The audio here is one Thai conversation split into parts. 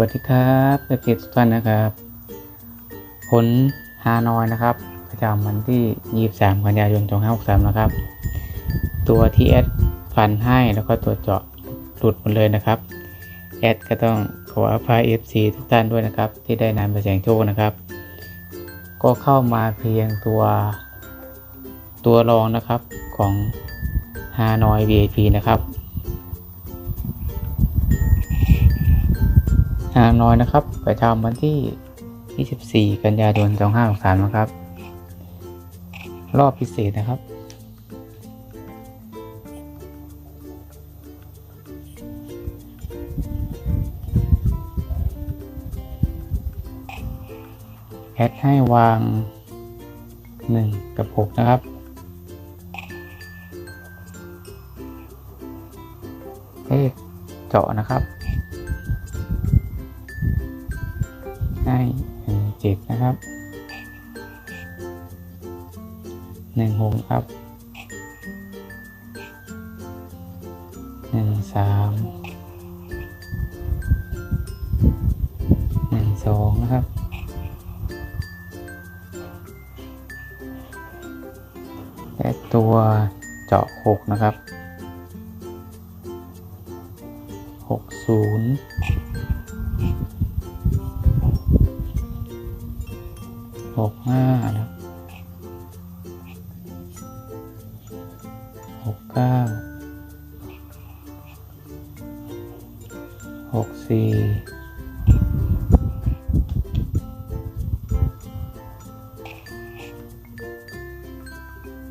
วัสดีครับเอฟซีทุกท่านนะครับ ผลฮานอยนะครับ ประจำวันที่ 23 กันยายน 2563 นะครับ ตัวที่แอดฟันให้แล้วก็ตัวเจาะหลุดหมดเลยนะครับ แอดก็ต้องขออภัย FC ทุกท่านด้วยนะครับ ที่ได้นำไปเสียงโชคนะครับ ก็เข้ามาเพียงตัวตัวรองนะครับของฮานอย VIP นะครับ ฮานอยนะครับประจำวันที่ 24 กันยายน2563นะครับ รอบพิเศษนะครับ แอดให้วาง 1 กับ 6 นะครับเลขเจาะนะครับ ให้หนึ่งเจ็ดนะครับหนึ่งหกครับหนึ่งสามหนึ่งสองนะครับและตัวเจาะหกนะครับหกศูนย์ หกห้านะหกเก้าหกสี่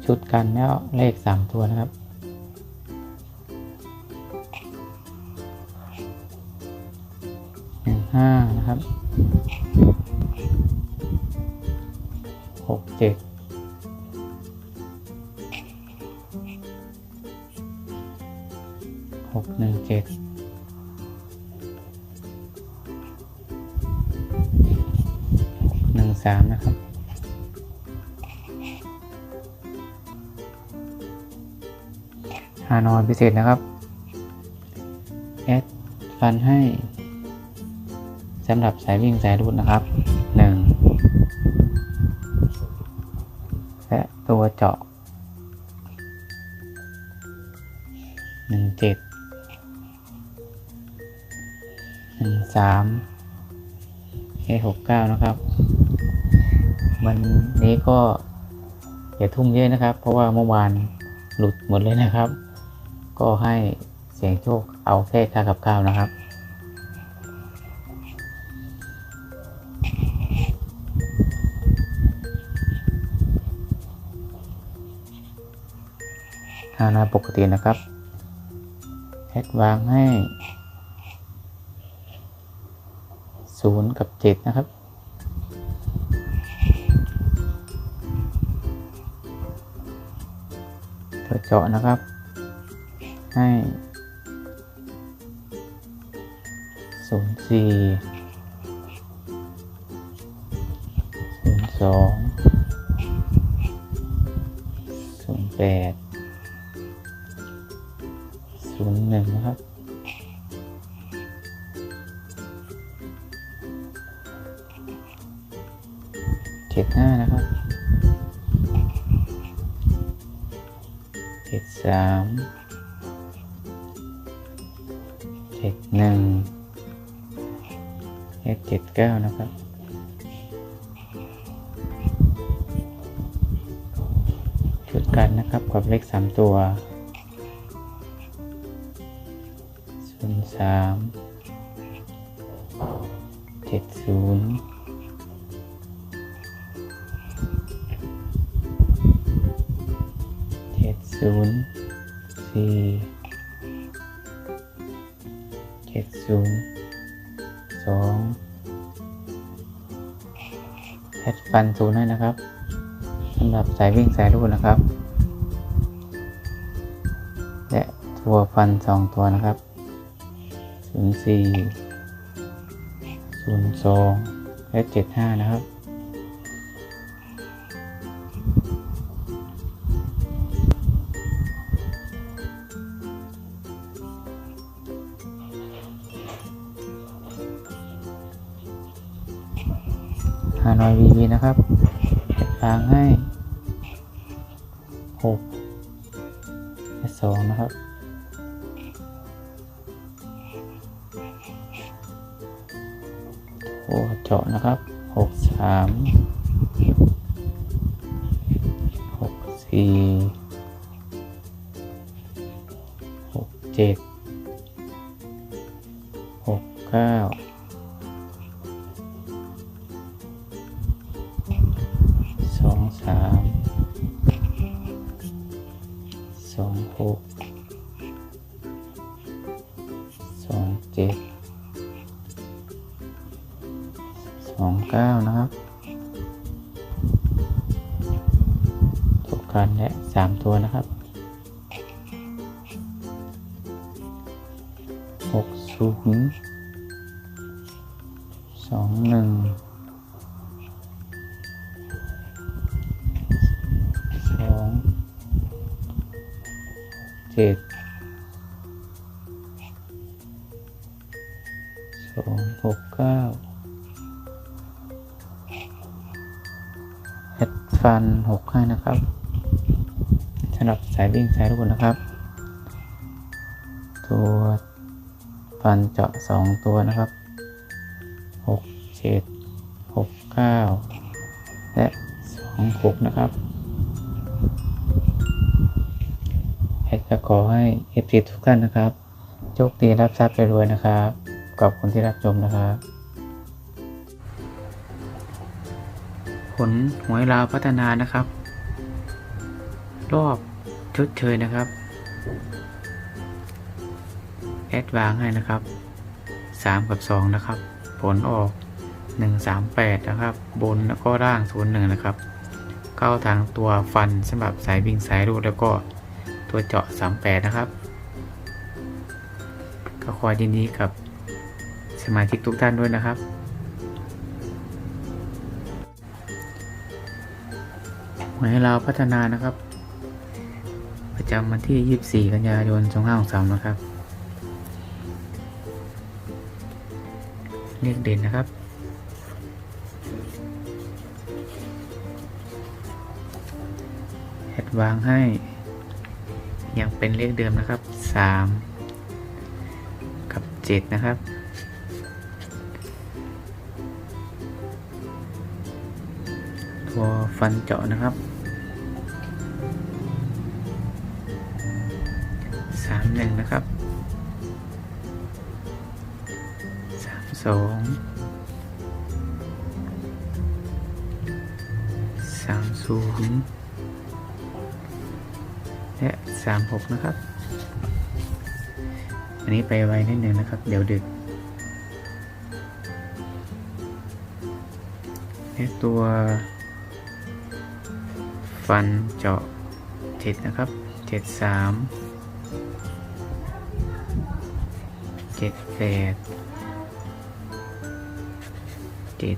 ชุดกันแล้วเลขสามตัวนะครับหนึ่งห้านะครับ หกหกหนึ่งเจ็ดหนึ่งสามนะครับฮานอยพิเศษนะครับ แอดฟันให้สำหรับสายวิ่งสายรูดนะครับหนึ่ง ตัวเจาะหนึ่งเจ็ดหนึ่งสามเอหกเก้านะครับ วันนี้ก็อย่าทุ่มเยอะนะครับ เพราะว่าเมื่อวานหลุดหมดเลยนะครับ ก็ให้เสียงโชคเอาแค่ค่ากับข้าวนะครับ ทางนาปกตินะครับแอดวางให้ศูนย์กับเจ็ดนะครับ ตัวเจาะนะครับ ให้ศูนย์สี่ศูนย์สองศูนย์แปด เจ็ดห้านะครับเจ็ดสามเจ็ดหนึ่งเลขเจ็ดเก้านะครับชุดกันนะครับกับเลขสามตัวศูนย์สามเจ็ดศูนย์ ศูนย์สี่เจ็ดศูนย์สองแพทฟันศูนย์ให้นะครับสำหรับสายวิ่งสายรูดนะครับ และตัวฟันสองตัวนะครับศูนย์สี่ศูนย์สองและเจ็ดห้านะครับ ฮานอยวีวีนะครับวางให้หกสองนะครับโอ้เจาะนะครับหกสามหกสี่หกเจ็ดหกเก้า เจ็ดสองเก้านะครับทุกกันและสามตัวนะครับหกศูนย์สองหนึ่งสองเจ็ด ฟันหกให้นะครับสำหรับสายวิ่งสายทุกคนนะครับ ตัวฟันเจาะสองตัวนะครับหกเจ็ดหกเก้าและสองหกนะครับเฮดก็ขอให้เอฟซีทุกท่านนะครับโชคดีรับทรัพย์ไปรวยนะครับขอบคุณที่รับชมนะครับ ผลหวยลาวพัฒนานะครับ รอบชดเชยนะครับ แอดวางให้นะครับ 3 กับ 2 นะครับ ผลออก 138 นะครับ บนแล้วก็ล่าง 01 นะครับ เข้าทางตัวฟันสำหรับสายวิ่งสายรูดแล้วก็ตัวเจาะ 38 นะครับ ก็คอยดีนี้กับสมาชิกทุกท่านด้วยนะครับ หวยเราพัฒนานะครับ ประจำวันที่ 24 กันยายน 2563 นะครับ เลขเด่นนะครับ แอดวางให้ ยังเป็นเลขเดิมนะครับ 3 กับ 7 นะครับตัวฟันเจาะนะครับ หนึ่งนะครับสามสองสามศูนย์และสามหกนะครับ อันนี้ไปไวนิดหนึ่งนะครับ เดี๋ยวดึกและตัวฟันเจาะเจ็ดนะครับเจ็ดสาม แปดเจ็ด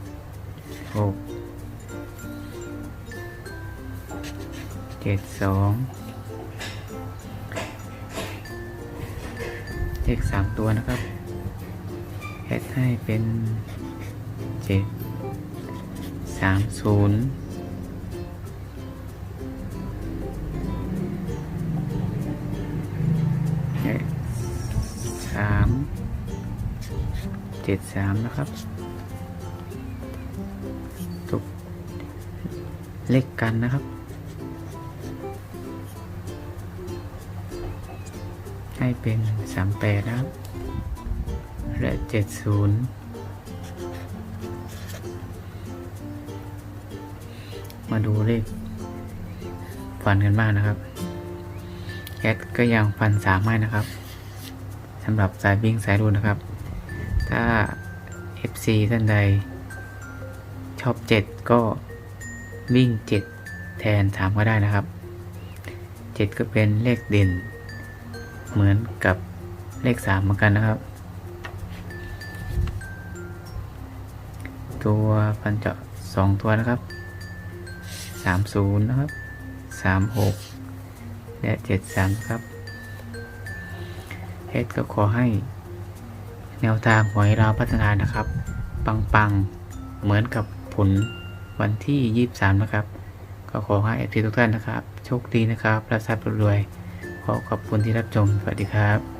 หกเจ็ดสองเลขสามตัวนะครับแอดให้เป็นเจ็ดสามศูนย์ เจ็ดสามนะครับตุกเลขกันนะครับ ให้เป็นสามแปดนะครับ และเจ็ดศูนย์มาดูเลขฟันกันบ้างนะครับแคทก็ยังฟันสามให้นะครับสำหรับสายวิ่งสายรูนะครับ ถ้า FC ท่านใด ชอบ 7 ก็วิ่ง 7 แทน 3 ก็ได้นะครับ 7 ก็เป็นเลขเด่น เหมือนกับเลข 3 เหมือนกันนะครับ ตัวพันเจาะ 2 ตัวนะครับ 30 นะครับ 36 และ 73 ครับเอสก็ขอให้ แนวทางหวยเราวพัฒนานะครับ ปังๆ เหมือนกับผลวันที่ 23 นะครับ ก็ขอให้เอฟซีทุกท่านนะครับ โชคดีนะครับและทรัพย์รวยๆขอขอบคุณที่รับชม สวัสดีครับ